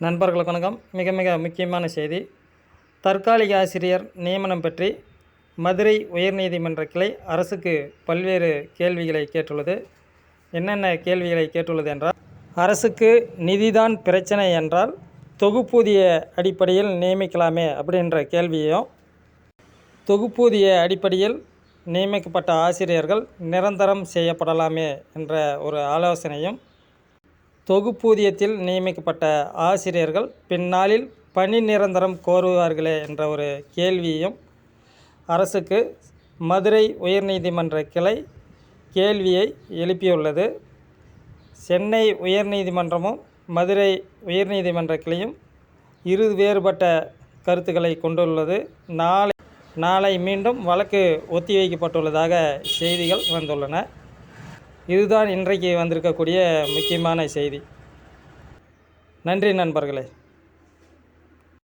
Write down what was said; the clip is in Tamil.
நண்பர்களுக்கு வணக்கம். மிக மிக முக்கியமான செய்தி. தற்காலிக ஆசிரியர் நியமனம் பற்றி மதுரை உயர்நீதிமன்ற கிளை அரசுக்கு பல்வேறு கேள்விகளை கேட்டுள்ளது. என்னென்ன கேள்விகளை கேட்டுள்ளது என்றால் அரசுக்கு நிதிதான் பிரச்சனை என்றால் தொகுப்பூதிய அடிப்படையில் நியமிக்கலாமே அப்படின்ற கேள்வியையும் தொகுப்பூதிய அடிப்படையில் நியமிக்கப்பட்ட ஆசிரியர்கள் நிரந்தரம் செய்யப்படலாமே என்ற ஒரு ஆலோசனையும் தொகுப்பூதியத்தில் நியமிக்கப்பட்ட ஆசிரியர்கள் பின்னாளில் பணி நிரந்தரம் கோருவார்களே என்ற ஒரு கேள்வியும் அரசுக்கு மதுரை உயர்நீதிமன்ற கிளை கேள்வியை எழுப்பியுள்ளது. சென்னை உயர்நீதிமன்றமும் மதுரை உயர்நீதிமன்ற கிளையும் இரு வேறுபட்ட கருத்துக்களை கொண்டுள்ளது. நாளை நாளை மீண்டும் வழக்கு ஒத்திவைக்கப்பட்டுள்ளதாக செய்திகள் வந்துள்ளன. இதுதான் இன்றைக்கு வந்திருக்கக்கூடிய முக்கியமான செய்தி. நன்றி நண்பர்களே.